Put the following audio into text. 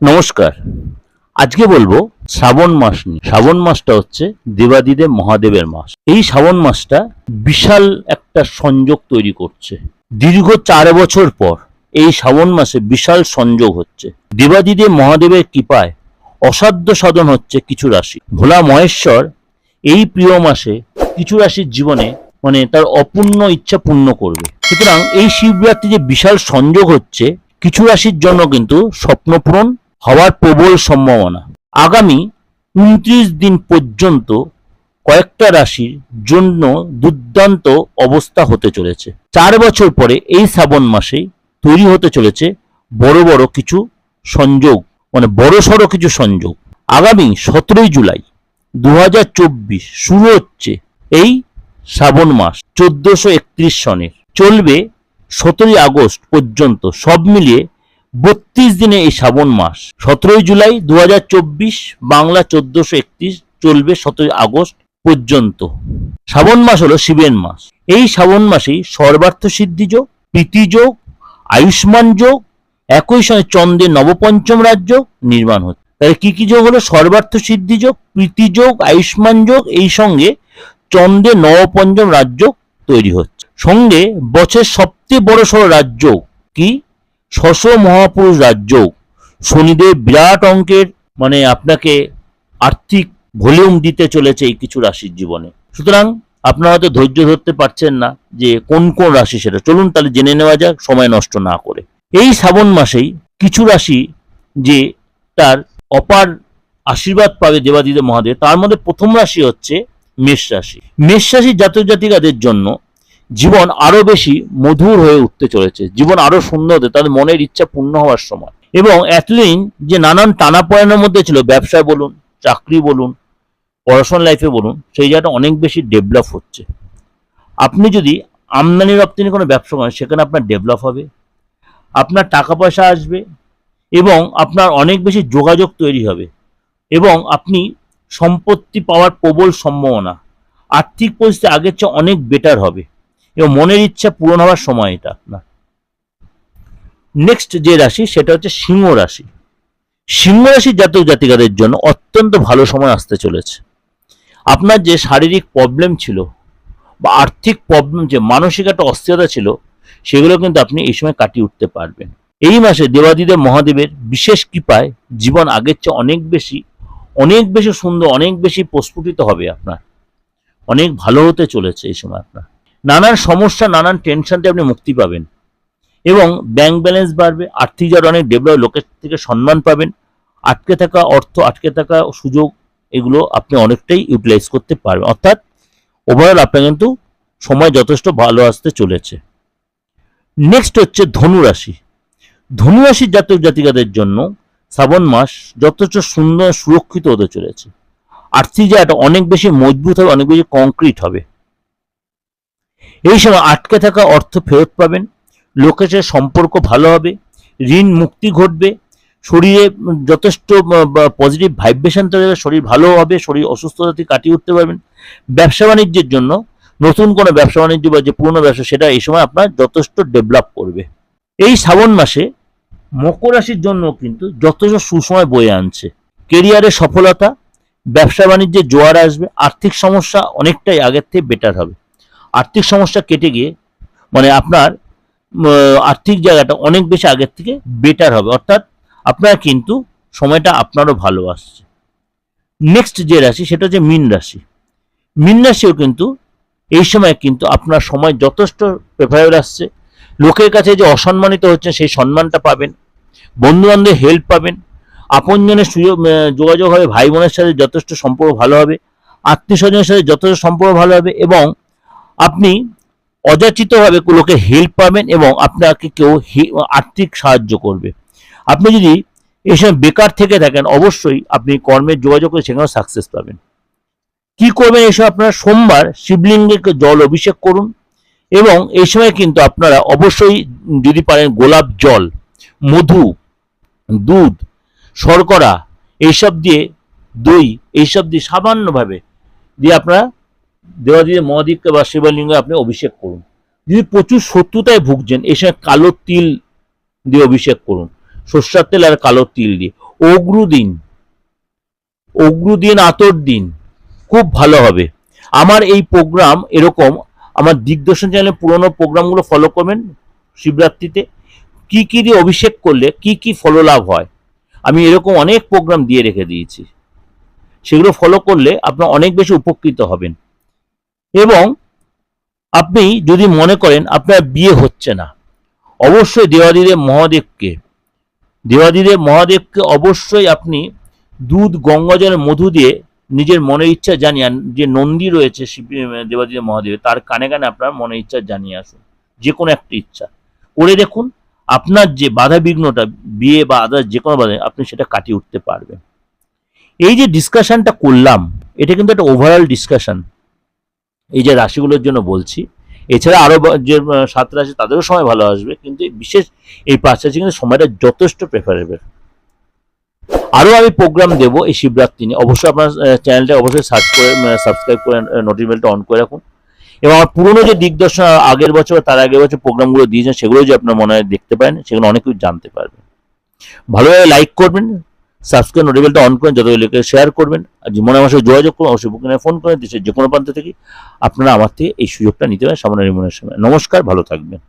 নমস্কার। আজকে বলব শ্রাবণ মাস নিয়ে। শ্রাবণ মাসটা হচ্ছে দেবাদিদেব মহাদেবের মাস। এই শ্রাবণ মাসটা বিশাল একটা সংযোগ তৈরি করছে। দীর্ঘ চার বছর পর এই শ্রাবণ মাসে বিশাল সংযোগ হচ্ছে। দেবাদিদেব মহাদেবের কৃপায় অসাধ্য সাধন হচ্ছে কিছু রাশি। ভোলা মহেশ্বর এই প্রিয় মাসে কিছু রাশির জীবনে মানে তার অপূর্ণ ইচ্ছা পূর্ণ করবে। সুতরাং এই শিবরাত্রি যে বিশাল সংযোগ হচ্ছে। কিছু রাশির জন্য কিন্তু স্বপ্নপূরণ হওয়ার প্রবল সম্ভাবনা। আগামী উনত্রিশ দিন পর্যন্ত কয়েকটা রাশির জন্য দুর্দান্ত অবস্থা হতে চলেছে। চার বছর পরে এই শ্রাবণ মাসেই তৈরি হতে চলেছে বড় বড় কিছু সংযোগ মানে বড় সড়ো কিছু সংযোগ। আগামী সতেরোই জুলাই দু হাজার চব্বিশ শুরু হচ্ছে এই শ্রাবণ মাস চোদ্দশো একত্রিশ সনের। চলবে সতেরোই আগস্ট পর্যন্ত সব মিলিয়ে বত্রিশ দিনে এই শ্রাবণ মাস। সতেরোই জুলাই দু হাজার চব্বিশ বাংলা চোদ্দশো একত্রিশ চলবে সতেরোই আগস্ট পর্যন্ত। শ্রাবণ মাস হলো শিবের মাস। এই শ্রাবণ মাসেই সর্বার্থ সিদ্ধি যোগ, প্রীতি যোগ, আয়ুষ্মান যোগ, একই সঙ্গে চন্দ্রের নবপঞ্চম রাজ্য নির্মাণ হচ্ছে। তাহলে কি কি যোগ হলো? সর্বার্থ সিদ্ধি যোগ, প্রীতি যোগ, আয়ুষ্মান যোগ, এই সঙ্গে চন্দ্রের নবপঞ্চম রাজ্য তৈরি হচ্ছে। সঙ্গে বছরের সবচেয়ে বড় সড় রাজ্য কি? ছশো মহাপুরুষ রাজ্য। শনিদেব বিরাট অঙ্কের মানে আপনাকে আর্থিক ভলিউম দিতে চলেছে এই কিছু রাশির জীবনে। সুতরাং আপনারা হয়তো ধৈর্য ধরতে পারছেন না যে কোন কোন রাশি সেটা। চলুন তাহলে জেনে নেওয়া যাক, সময় নষ্ট না করে। এই শ্রাবণ মাসেই কিছু রাশি যে তার অপার আশীর্বাদ পাবে দেবাদিদেব মহাদেব, তার মধ্যে প্রথম রাশি হচ্ছে মেষ রাশি। মেষ রাশির জাতক জাতিকাদের জন্য জীবন আরও বেশি মধুর হয়ে উঠতে চলেছে। জীবন আরও সুন্দর তাদের মনের ইচ্ছা পূর্ণ হওয়ার সময়। এবং এতদিন যে নানান টানা টানাপয়নের মধ্যে ছিল, ব্যবসায় বলুন, চাকরি বলুন পড়াশোনা লাইফে বলুন, সেই জায়গাটা অনেক বেশি ডেভেলপ হচ্ছে। আপনি যদি আমদানি রপ্তানি কোনো ব্যবসা করেন, সেখানে আপনার ডেভেলপ হবে, আপনার টাকা পয়সা আসবে, এবং আপনার অনেক বেশি যোগাযোগ তৈরি হবে, এবং আপনি সম্পত্তি পাওয়ার প্রবল সম্ভাবনা, আর্থিক পরিস্থিতি আগের চেয়ে অনেক বেটার হবে। এবং মনের ইচ্ছা পূরণ হওয়ার সময় এটা। আপনার নেক্সট যে রাশি, সেটা হচ্ছে সিংহ রাশি। সিংহ রাশির জাতক জাতিকাদের জন্য অত্যন্ত ভালো সময় আসতে চলেছে। আপনার যে শারীরিক প্রবলেম ছিল বা আর্থিক প্রবলেম যে মানসিক একটা অস্থিরতা ছিল, সেগুলো কিন্তু আপনি এই সময় কাটিয়ে উঠতে পারবেন। এই মাসে দেবাদিদেব মহাদেবের বিশেষ কৃপায় জীবন আগের চেয়ে অনেক বেশি অনেক বেশি সুন্দর, অনেক বেশি প্রস্ফুটিত হবে আপনার। অনেক ভালো হতে চলেছে এই সময় আপনার। নানান সমস্যা, নানান টেনশন থেকে আপনি মুক্তি পাবেন। এবং ব্যাংক ব্যালেন্স বাড়বে, আর্থিক যারা অনেক ডেভেলপ লোকের থেকে সম্মান পাবেন। আটকে থাকা অর্থ, আটকে থাকা সুযোগ, এগুলো আপনি অনেকটাই ইউটিলাইজ করতে পারবেন। অর্থাৎ ওভারঅল আপনার কিন্তু সময় যথেষ্ট ভালো আসতে চলেছে। নেক্সট হচ্ছে ধনুরাশি। ধনুরাশির জাতক জাতিকাদের জন্য শ্রাবণ মাস যথেষ্ট সুন্দর, সুরক্ষিত হতে চলেছে। আর্থিক জায়গাটা অনেক বেশি মজবুত হবে, অনেক বেশি কংক্রিট হবে। এই সময় আটকে থাকা অর্থ ফেরত পাবেন লোকের সাথে সম্পর্ক ভালো হবে, ঋণ মুক্তি ঘটবে, শরীরে যথেষ্ট পজিটিভ ভাইব্রেশন তৈরি হবে, শরীর ভালো হবে, শরীর অসুস্থতা থেকে কাটিয়ে উঠতে পারবেন। ব্যবসা বাণিজ্যের জন্য নতুন কোনো ব্যবসা বাণিজ্য বা যে পুরনো ব্যবসা, সেটা এই সময় আপনার যথেষ্ট ডেভেলপ করবে। এই শ্রাবণ মাসে মকর রাশির জন্য কিন্তু যথেষ্ট সুসময় বয়ে আনছে। কেরিয়ারে সফলতা, ব্যবসা বাণিজ্যে জোয়ার আসবে, আর্থিক সমস্যা অনেকটাই আগের থেকে বেটার হবে। আর্থিক সমস্যা কেটে গিয়ে মানে আপনার আর্থিক জায়গাটা অনেক বেশি আগের থেকে বেটার হবে। অর্থাৎ আপনার কিন্তু সময়টা আপনারও ভালো আসছে। নেক্সট যে রাশি, সেটা হচ্ছে মীন রাশি। মীন রাশিও কিন্তু এই সময় কিন্তু আপনার সময় যথেষ্ট প্রেফারেবল আসছে। লোকের কাছে যে অসম্মানিত হচ্ছে, সেই সম্মানটা পাবেন। বন্ধু বান্ধবের হেল্প পাবেন। আপনজনের সুযোগ যোগাযোগ হবে, ভাই বোনের সাথে যথেষ্ট সম্পর্ক ভালো হবে। আত্মীয় স্বজনের সাথে যথেষ্ট সম্পর্ক ভালো হবে এবং আপনি অযাচিতভাবে লোকের হেল্প পাবেন এবং আপনাকে কেউ আর্থিক সাহায্য করবে। আপনি যদি সময় বেকার থেকে থাকেন, অবশ্যই আপনি কর্মের যোগাযোগ করে সেখানেও সাকসেস পাবেন। কি করবেন সময় আপনারা সোমবার শিবলিঙ্গে জল অভিষেক করুন এবং এই সময় কিন্তু আপনারা অবশ্যই যদি পারেন গোলাপ জল, মধু, দুধ, শর্করা এইসব দিয়ে দই এইসব দিয়ে সামান্যভাবে দিয়ে আপনারা দেওয়াদিদের মহাদিককে বা শিবলিঙ্গে আপনি অভিষেক করুন। যদি প্রচুর শত্রুতায় ভুগছেন এই সময় কালো তিল দিয়ে অভিষেক করুন। সর্ষার তেল আর কালো তিল দিয়ে। অগ্রুদিন অগ্রুদিন আতর দিন। খুব ভালো হবে। আমার এই প্রোগ্রাম এরকম, আমার দিগদর্শন চ্যানেলে পুরোনো প্রোগ্রামগুলো ফলো করবেন শিবরাত্রিতে। কি কি দিয়ে অভিষেক করলে, কি কি ফললাভ হয়? আমি এরকম অনেক প্রোগ্রাম দিয়ে রেখে দিয়েছি। সেগুলো ফলো করলে আপনার অনেক বেশি উপকৃত হবেন। এবং আপনি যদি মনে করেন আপনার বিয়ে হচ্ছে না, অবশ্যই দেওয়াদিদেব মহাদেবকে দেওয়াদিদেব মহাদেবকে অবশ্যই আপনি দুধ গঙ্গাজলের মধু দিয়ে নিজের মনের ইচ্ছা জানিয়ে যে নন্দী রয়েছে দেবাদিদেব মহাদেবের তার কানে কানে আপনার মনের ইচ্ছা জানিয়ে আসুন, যে কোনো একটা ইচ্ছা। করে দেখুন, আপনার যে বাধা বিঘ্নটা বিয়ে বা আদার যে কোনো বাধা আপনি সেটা কাটিয়ে উঠতে পারবেন। এই যে ডিসকাশনটা করলাম, এটা কিন্তু একটা ওভারঅল ডিসকাশন এই যে রাশিগুলোর জন্য বলছি, এছাড়া আরও যে সাত রাশি তাদেরও সময় ভালো আসবে, কিন্তু বিশেষ এই পাঁচ রাশি কিন্তু সময়টা যথেষ্ট প্রেফারেবল আরও আমি প্রোগ্রাম দেবো এই শিবরাত্রি নিয়ে। অবশ্যই আপনার চ্যানেলটা অবশ্যই সার্চ করে সাবস্ক্রাইব করে নোটিফিকেশনটা অন করে রাখুন। এবং আমার পুরনো যে দিগদর্শন আগের বছর তার আগের বছর প্রোগ্রামগুলো দিয়েছেন, সেগুলো যে আপনার মনে হয় দেখতে পারেন, সেগুলো অনেক কিছু জানতে পারবেন। ভালোভাবে লাইক করবেন সাবস্ক্রাইব নোটিফিকেশনটা অন করেন যত লোকে শেয়ার করবেন। আর মনে আমার সাথে যোগাযোগ করুন, অবশ্যই বুকিং ফোন করেন দেশের যে কোনো প্রান্ত থেকে আপনারা আমার থেকে এই সুযোগটা নিতে পারেন সামনের রিমনের সময় নমস্কার, ভালো থাকবেন।